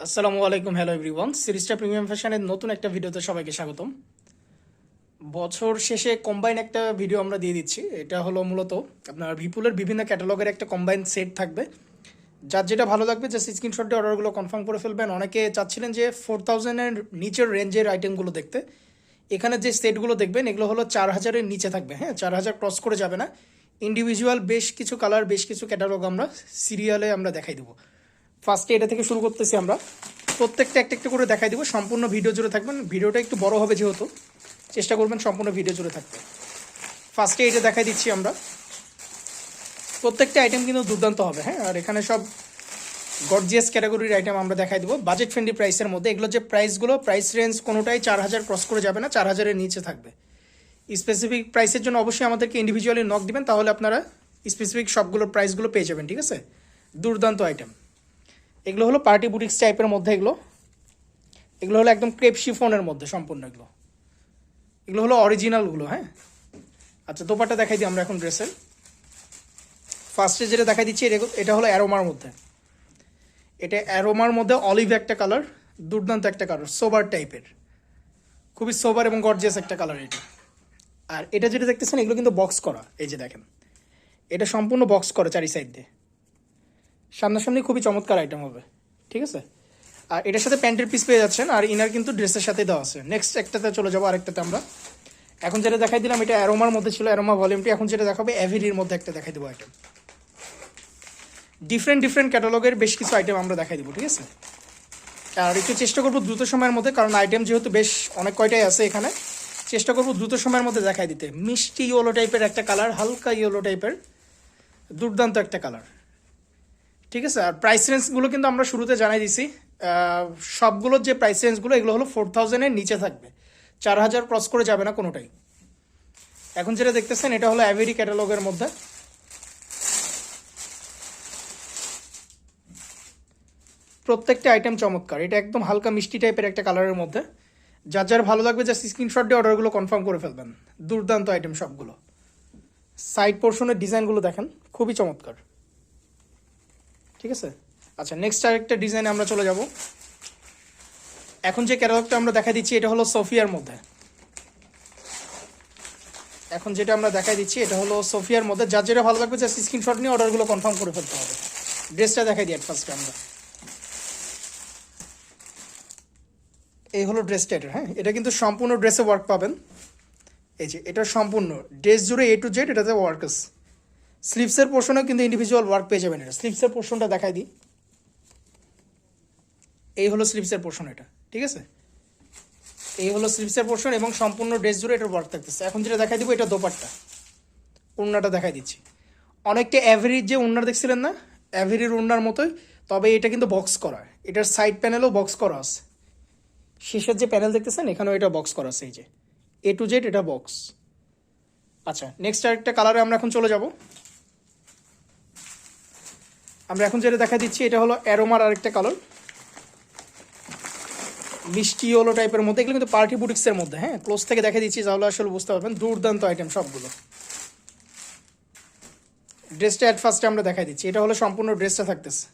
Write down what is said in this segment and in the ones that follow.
আসসালামু আলাইকুম, hello everyone. সিরিজটা প্রিমিয়াম ফ্যাশনের নতুন একটা ভিডিওতে সবাইকে স্বাগতম। বছর শেষে কম্বাইন একটা ভিডিও আমরা দিয়ে দিচ্ছি। এটা হলো মূলত আপনার ভিপুলের বিভিন্ন ক্যাটালগের একটা কম্বাইন সেট থাকবে। যার যেটা ভালো লাগবে যে স্ক্রিনশট অর্ডারগুলো কনফার্ম করে ফেলবেন। অনেকে চাচ্ছিলেন যে ফোর থাউজেন্ডের নিচের রেঞ্জের আইটেমগুলো দেখতে। এখানে যে সেটগুলো দেখবেন, এগুলো হলো চার হাজারের নিচে থাকবে। হ্যাঁ চার হাজার ক্রস করে যাবে না। ইন্ডিভিজুয়াল বেশ কিছু কালার বেশ কিছু ক্যাটালগ আমরা সিরিয়ালে আমরা দেখাই দেবো। ফার্স্টে এটা থেকে শুরু করতেছি আমরা। প্রত্যেকটা একটা একটা করে দেখাই দিব, সম্পূর্ণ ভিডিও জুড়ে থাকবেন। ভিডিওটা একটু বড় হবে যেহেতু, চেষ্টা করবেন সম্পূর্ণ ভিডিও জুড়ে থাকতে। ফার্স্টে এটা দেখাই দিচ্ছি আমরা। প্রত্যেকটা আইটেম কিন্তু দুর্দান্ত হবে হ্যাঁ? আর এখানে সব গর্জিয়াস ক্যাটাগরির আইটেম আমরা দেখাই দেবো। বাজেট ফ্রেন্ডলি প্রাইসের মধ্যে এগুলো যে প্রাইসগুলো প্রাইস রেঞ্জ কোনোটাই চার হাজার ক্রস করে যাবে না, চার হাজারের নিচে থাকবে। স্পেসিফিক প্রাইসের জন্য অবশ্যই আমাদেরকে ইন্ডিভিজুয়ালি নক দিবেন, তাহলে আপনারা স্পেসিফিক সবগুলোর প্রাইসগুলো পেয়ে যাবেন, ঠিক আছে? দুর্দান্ত আইটেম এগুলো হলো পার্টি বুটিক্স টাইপের মধ্যে এগুলো। এগুলো হলো একদম ক্রেপ শিফনের মধ্যে সম্পূর্ণ এগুলো। এগুলো হলো অরিজিনালগুলো হ্যাঁ? আচ্ছা দোপাটা দেখাই দিই আমরা এখন ড্রেসের। ফার্স্টে যেটা দেখাই দিচ্ছি, এটা- এটা হলো অ্যারোমার মধ্যে। এটা অ্যারোমার মধ্যে অলিভ একটা কালার, দুর্দান্ত একটা কালার, সোবার টাইপের। খুবই সোবার এবং গর্জিয়াস একটা কালার এটা। আর এটা যেটা দেখতেছেন, এগুলো কিন্তু বক্স করা, এই যে দেখেন। এটা সম্পূর্ণ বক্স করা চারি সাইড দিয়ে। সামনাসামনি খুবই চমৎকার আইটেম হবে, ঠিক আছে? আর এটার সাথে প্যান্টের পিস পেয়ে যাচ্ছেন, আর ইনার কিন্তু ড্রেসের সাথে দেওয়া আছে। নেক্সট একটাতে চলে যাব আরেকটাতে আমরা। এখন যেটা দেখাই দিলাম, এটা অ্যারোমার মধ্যে ছিল অ্যারোমা ভলিউমটি এখন যেটা দেখাবে অ্যাভিডির মধ্যে একটা দেখাই দেবো আইটেম ডিফারেন্ট ডিফারেন্ট ক্যাটালগের বেশ কিছু আইটেম আমরা দেখাই দেবো, ঠিক আছে? আর একটু চেষ্টা করব দ্রুত সময়ের মধ্যে, কারণ আইটেম যেহেতু বেশ অনেক কয়টাই আছে এখানে, চেষ্টা করব দ্রুত সময়ের মধ্যে দেখাই দিতে। মিষ্টি ইয়েলো টাইপের একটা কালার হালকা ইয়েলো টাইপের দুর্দান্ত একটা কালার ঠিক আছে, আর প্রাইস রেঞ্জগুলো কিন্তু আমরা শুরুতে জানাই দিছি। সবগুলোর যে প্রাইস রেঞ্জগুলো এগুলো হলো ফোর থাউজেন্ডের নিচে থাকবে। চার হাজার ক্রস করে যাবে না কোনোটাই। এখন যেটা দেখতেছেন, এটা হলো অ্যাভেরি ক্যাটালগের মধ্যে। প্রত্যেকটা আইটেম চমৎকার। এটা একদম হালকা মিষ্টি টাইপের একটা কালারের মধ্যে। যার যার ভালো লাগবে জাস্ট স্ক্রিনশট দিয়ে অর্ডারগুলো কনফার্ম করে ফেলবেন। দুর্দান্ত আইটেম সবগুলো। সাইড পোর্শনের ডিজাইনগুলো দেখেন, খুবই চমৎকার। ঠিক আছে? আচ্ছা নেক্সট আরেকটা ডিজাইনে আমরা চলে যাব। এখন যে ক্যাটালগটা আমরা দেখা দিচ্ছি, এটা হলো সোফিয়ার মধ্যে। এখন যেটা আমরা দেখাই দিচ্ছি, এটা হলো সোফিয়ার মধ্যে। যার যেটা ভালো লাগবে জাস্ট স্ক্রিনশট নিয়ে অর্ডারগুলো কনফার্ম করে ফেলতে হবে। ড্রেসটা দেখাই দিই ফার্স্টে আমরা। এই হলো ড্রেসটা এটা হ্যাঁ? এটা কিন্তু সম্পূর্ণ ড্রেসে ওয়ার্ক পাবেন। এই যে, এটা সম্পূর্ণ। ড্রেস জুড়ে এ টু জেড এটাতে ওয়ার্কস স্লিভসের পোর্শনেও কিন্তু ইন্ডিভিজুয়াল ওয়ার্ক পেয়ে যাবেন এটা। স্লিপসের পোর্শনটা দেখাই দিই। এই হলো স্লিভসের পোর্শন এটা, ঠিক আছে? এই হলো স্লিভসের পোর্শন এবং সম্পূর্ণ ড্রেস জুড়ে এটার ওয়ার্ক থাকতেছে। এখন যেটা দেখাই দিব, এটা দোপাট্টা। উন্নাটা দেখাই দিচ্ছি। অনেকটা অ্যাভারেজ যে উন্নার দেখছিলেন না? অ্যাভারের উন্নার মতোই, তবে এটা কিন্তু বক্স করা। এটার সাইড প্যানেলও বক্স করা আছে। শেষের যে প্যানেল দেখতেছেন, এখানেও এটা বক্স করা আছে, এই যে। এ টু জেড এটা বক্স আচ্ছা নেক্সট আরেকটা কালারে আমরা এখন চলে যাব। আমরা এখন যেটা দেখা দিচ্ছি, এটা হলো অ্যারোমার আরেকটা কালার। মিষ্টি ওলো টাইপের মধ্যে, এগুলো কিন্তু পার্টি বুটিক্সের মধ্যে হ্যাঁ? ক্লোজ থেকে দেখা দিচ্ছি, তাহলে আসলে বুঝতে পারবেন, দুর্দান্ত আইটেম সবগুলো। ড্রেসটা অ্যাট ফার্স্টে আমরা দেখা দিচ্ছি, এটা হলো সম্পূর্ণ ড্রেসটা থাকতেছে।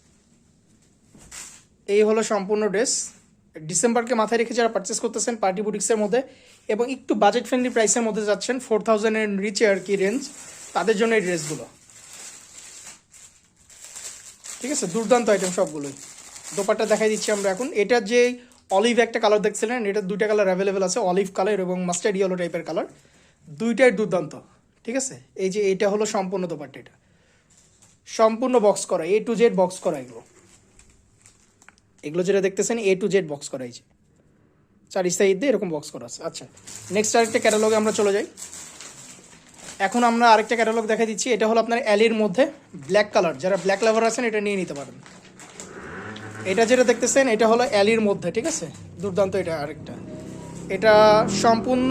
এই হলো সম্পূর্ণ ড্রেস। ডিসেম্বরকে মাথায় রেখে যারা পারচেস করতেছেন পার্টি বুটিক্সের মধ্যে, এবং একটু বাজেট ফ্রেন্ডলি প্রাইসের মধ্যে যাচ্ছেন ফোর থাউজেন্ডের রিচে আর কি রেঞ্জ তাদের জন্য এই ড্রেসগুলো। ঠিক আছে? দুর্দান্ত আইটেম সবগুলোই। দোপাট্টা দেখাই দিচ্ছি আমরা এখন। এটা যে অলিভ একটা কালার দেখছিলেন, এটা দুইটা কালার অ্যাভেলেবেল আছে অলিভ কালার এবং মাস্টার্ড ইয়েলো টাইপের কালার দুইটাই দুর্দান্ত, ঠিক আছে? এই যে এটা হলো সম্পূর্ণ দোপাট্টা এটা। সম্পূর্ণ বক্স করা এ টু জেড বক্স করা এগুলো। এগুলো যেটা দেখতেছেন এ টু জেড বক্স করা হয়েছে চারি সাইড দিয়ে এরকম বক্স করা আছে। আচ্ছা নেক্সট আরেকটা ক্যাটালগে আমরা চলে যাই। এখন আমরা আরেকটা ক্যাটালগ দেখা দিচ্ছি। এটা হলো আপনার অ্যালির মধ্যে ব্ল্যাক কালার যারা ব্ল্যাক লাভার আছেন, এটা নিয়ে নিতে পারেন। এটা যেটা দেখতেছেন, এটা হলো অ্যালির মধ্যে, ঠিক আছে? দুর্দান্ত এটা আরেকটা। এটা সম্পূর্ণ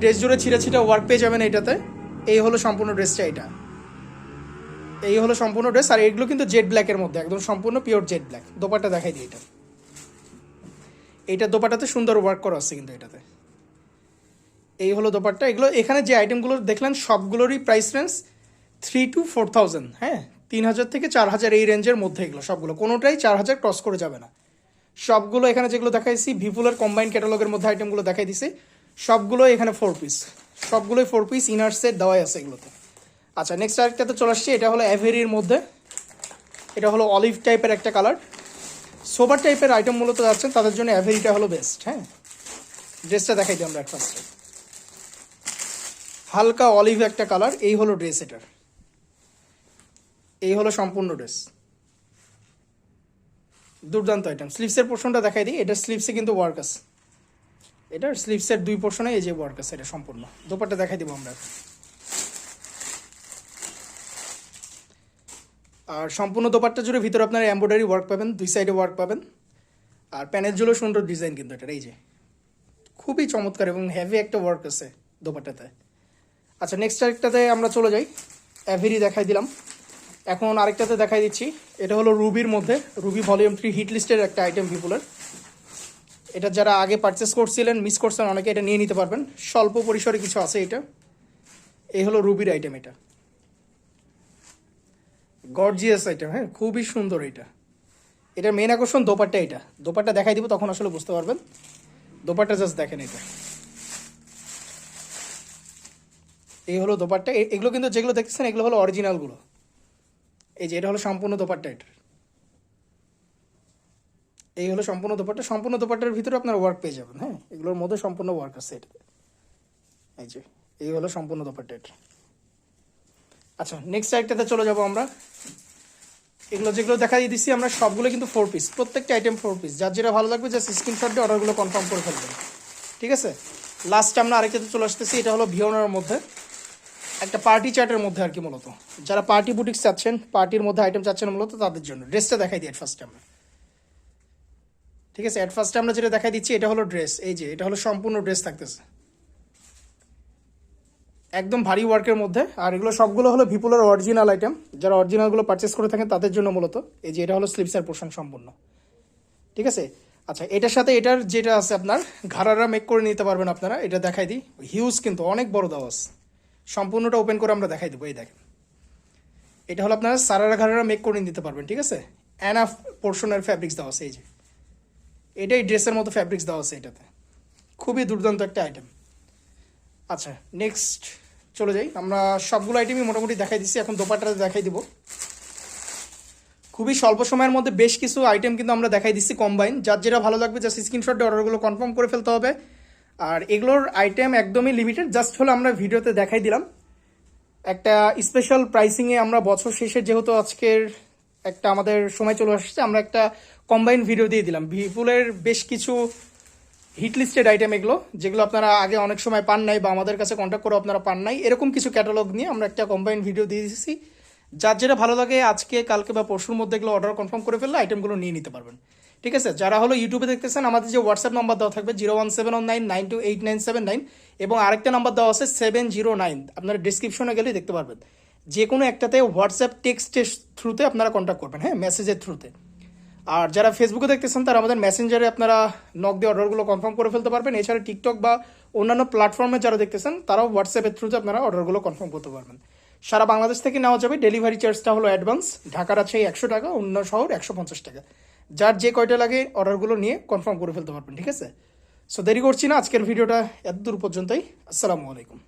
ড্রেস জুড়ে ছিঁড়ে ছিঁড়ে ওয়ার্ক পেয়ে যাবেন এটাতে। এই হলো সম্পূর্ণ ড্রেসটা এটা। এই হলো সম্পূর্ণ ড্রেস আর এগুলো কিন্তু জেড ব্ল্যাকের মধ্যে, একদম সম্পূর্ণ পিওর জেড ব্ল্যাক দোপাটা দেখাই দিই এটা। এটা দোপাটাতে সুন্দর ওয়ার্ক করা আছে কিন্তু এটাতে। এই হলো দোপাট্টা। এগুলো এখানে যে আইটেমগুলো দেখলেন, সবগুলোরই price range three to four thousand হ্যাঁ? তিন হাজার থেকে চার হাজার এই রেঞ্জের মধ্যে এগুলো, সবগুলো। কোনোটাই চার হাজার ক্রস করে যাবে না। সবগুলো এখানে যেগুলো দেখাইছি ভিপুলের কম্বাইন ক্যাটালগের মধ্যে আইটেমগুলো দেখাই দিছি। সবগুলো এখানে ফোর পিস সবগুলোই ফোর পিস ইনার সেট দেওয়াই আছে এগুলোতে। আচ্ছা নেক্সট আরেকটাতে চলে আসছে। এটা হলো অ্যাভেরির মধ্যে। এটা হলো অলিভ টাইপের একটা কালার সোবার টাইপের আইটেম মূলত যাচ্ছেন, তাদের জন্য অ্যাভেরিটা হলো বেস্ট হ্যাঁ? ড্রেসটা দেখাই দিই আমরা ফার্স্টে হালকা অলিভ একটা কালার, এই হলো ড্রেস এটার। এই হলো সম্পূর্ণ ড্রেস। দুর্দান্ত আইটেম স্লিভসের পোর্শনটা দেখাই দিই। এটা স্লিভসে কিন্তু ওয়ার্ক আছে। এটার স্লিভসের দুই পোর্শনে এই যে ওয়ার্ক আছে, এটা সম্পূর্ণ। দোপাট্টা দেখাই দিব আমরা। আর সম্পূর্ণ দোপাট্টা জুড়ে ভিতরে আপনার এমব্রয়ডারি ওয়ার্ক পাবেন, দুই সাইডে ওয়ার্ক পাবেন। আর প্যানেল জুড়ে সুন্দর ডিজাইন কিন্তু এটার, এই যে। খুবই চমৎকার এবং হেভি একটা ওয়ার্ক আছে দোপাট্টাতে। আচ্ছা নেক্সট আরেকটাতে আমরা চলে যাই। অ্যাভেরি দেখাই দিলাম। এখন আরেকটাতে দেখাই দিচ্ছি। এটা হলো রুবির মধ্যে। রুবি ভলিউম থ্রি হিট লিস্টের একটা আইটেম ভিপুলের এটা যারা আগে পারচেস করছিলেন মিস করছেন, অনেকে এটা নিয়ে নিতে পারবেন। স্বল্প পরিসরে কিছু আছে এটা। এই হলো রুবির আইটেম এটা। গর্জিয়াস আইটেম হ্যাঁ খুবই সুন্দর এটা। এটা মেন আকর্ষণ দোপাট্টা এটা। দোপাট্টা দেখাই দিব, তখন আসলে বুঝতে পারবেন। দোপাট্টা জাস্ট দেখেন এটা। এই হলো দোপাট্টা। এ- এগুলো কিন্তু যেগুলো দেখতেছেন, এগুলো হলো অরিজিনালগুলো এই যে, এটা হলো সম্পূর্ণ দোপাট্টা এটার এই হলো সম্পূর্ণ দোপাট্টা। সম্পূর্ণ দোপাট্টার ভিতরে আপনার ওয়ার্ক পেয়ে যাবেন হ্যাঁ? এগুলোর মধ্যে সম্পূর্ণ ওয়ার্ক আছে এটাতে। এই যে, এই হলো সম্পূর্ণ দোপাট্টা এটা। আচ্ছা নেক্সট সাইডটাতে চলে যাব আমরা। এগুলো যেগুলো দেখাই দিচ্ছি আমরা সবগুলো কিন্তু ফোর পিস প্রত্যেকটা আইটেম ফোর পিস যার যেটা ভালো লাগবে জাস্ট স্ক্রিনশট দিয়ে অর্ডারগুলো কনফার্ম করে ফেলবেন। ঠিক আছে? লাস্ট আমরা আরেকটাতে চলে আসতেছি, এটা হলো ভিওনার মধ্যে। একটা পার্টি চার্টের মধ্যে আর কি মূলত। যারা পার্টি বুটিক্স চাচ্ছেন পার্টির মধ্যে আইটেম চাচ্ছেন মূলত তাদের জন্য। ড্রেসটা দেখাই দিই ফার্স্টে আমরা। ঠিক আছে? অ্যাট ফার্স্টে আমরা যেটা দেখাই দিচ্ছি, এটা হলো ড্রেস এই যে, এটা হলো সম্পূর্ণ ড্রেস থাকতেছে। একদম ভারী ওয়ার্কের মধ্যে। আর এগুলো সবগুলো হলো ভিপুলের অরিজিনাল আইটেম যারা অরিজিনালগুলো পারচেস করে থাকেন, তাদের জন্য মূলত। এই যে, এটা হলো স্লিপসের পোর্শন সম্পূর্ণ। ঠিক আছে? আচ্ছা এটার সাথে এটার যেটা আছে আপনার, ঘাড়ারা মেক করে নিতে পারবেন আপনারা। এটা দেখাই দিই। হিউজ কিন্তু, অনেক বড় দাওয়াস সম্পূর্ণটা ওপেন করে আমরা দেখাই দেবো, এই দেখেন। এটা হলো আপনারা সারারা ঘাড়ারা মেক করে নিতে পারবেন, ঠিক আছে? অ্যানাফ পোর্শনের ফ্যাব্রিক্স দেওয়া আছে, এই যে। এটাই ড্রেসের মতো ফ্যাব্রিক্স দেওয়া আছে এটাতে। খুবই দুর্দান্ত একটা আইটেম আচ্ছা নেক্সট চলে যাই। আমরা সবগুলো আইটেমই মোটামুটি দেখাই দিচ্ছি, এখন দোপাট্টাতে দেখাই দিব। খুবই স্বল্প সময়ের মধ্যে বেশ কিছু আইটেম কিন্তু আমরা দেখাই দিচ্ছি কম্বাইন যার যেটা ভালো লাগবে জাস্ট স্ক্রিনশট অর্ডারগুলো কনফার্ম করে ফেলতে হবে। আর এগুলোর আইটেম একদমই লিমিটেড জাস্ট হলো আমরা ভিডিওতে দেখাই দিলাম। একটা স্পেশাল প্রাইসিংয়ে আমরা বছর শেষে যেহেতু আজকের একটা আমাদের সময় চলে আসছে, আমরা একটা কম্বাইন ভিডিও দিয়ে দিলাম। ভিপুলের বেশ কিছু হিট লিস্টেড আইটেম এগুলো, যেগুলো আপনারা আগে অনেক সময় পান নাই বা আমাদের কাছে কন্ট্যাক্ট করে আপনারা পান নাই, এরকম কিছু ক্যাটালগ নিয়ে আমরা একটা কম্বাইন ভিডিও দিয়ে দিয়েছি। যার যেটা ভালো লাগে, আজকে, কালকে বা পরশুর মধ্যে এগুলো অর্ডার কনফার্ম করে ফেললে আইটেমগুলো নিয়ে নিতে পারবেন। ঠিক আছে? যারা হলো ইউটিউবে দেখতেছেন, আমাদের যে হোয়াটসঅ্যাপ নাম্বার দেওয়া থাকবে zero one seven one nine nine two eight nine seven nine এবং আরেকটা নাম্বার দেওয়া আছে সেভেন জিরো নাইন আপনারা ডিসক্রিপশনে গেলেই দেখতে পারবেন। যে কোনো একটাতে হোয়াটসঅ্যাপ টেক্সটের থ্রুতে আপনারা কন্ট্যাক্ট করবেন হ্যাঁ? মেসেজের থ্রুতে আর যারা ফেসবুকে দেখতেছেন, তারা আমাদের মেসেঞ্জারে আপনারা নক দিয়ে অর্ডারগুলো কনফার্ম করে ফেলতে পারবেন। এছাড়া টিকটক বা অন্যান্য প্ল্যাটফর্মে যারা দেখতেছেন, তারাও হোয়াটসঅ্যাপের থ্রুতে আপনারা অর্ডারগুলো কনফার্ম করতে পারবেন। সারা বাংলাদেশ থেকে নেওয়া যাবে ডেলিভারি চার্জটা হলো অ্যাডভান্স ঢাকার আছে একশো টাকা, অন্য শহর একশো পঞ্চাশ টাকা। যার যে কয়টা লাগে অর্ডারগুলো নিয়ে কনফার্ম করে ফেলতে পারবেন, ঠিক আছে? সো দেরি করছি না, আজকের ভিডিওটা এত দূর পর্যন্তই। আসসালামু আলাইকুম।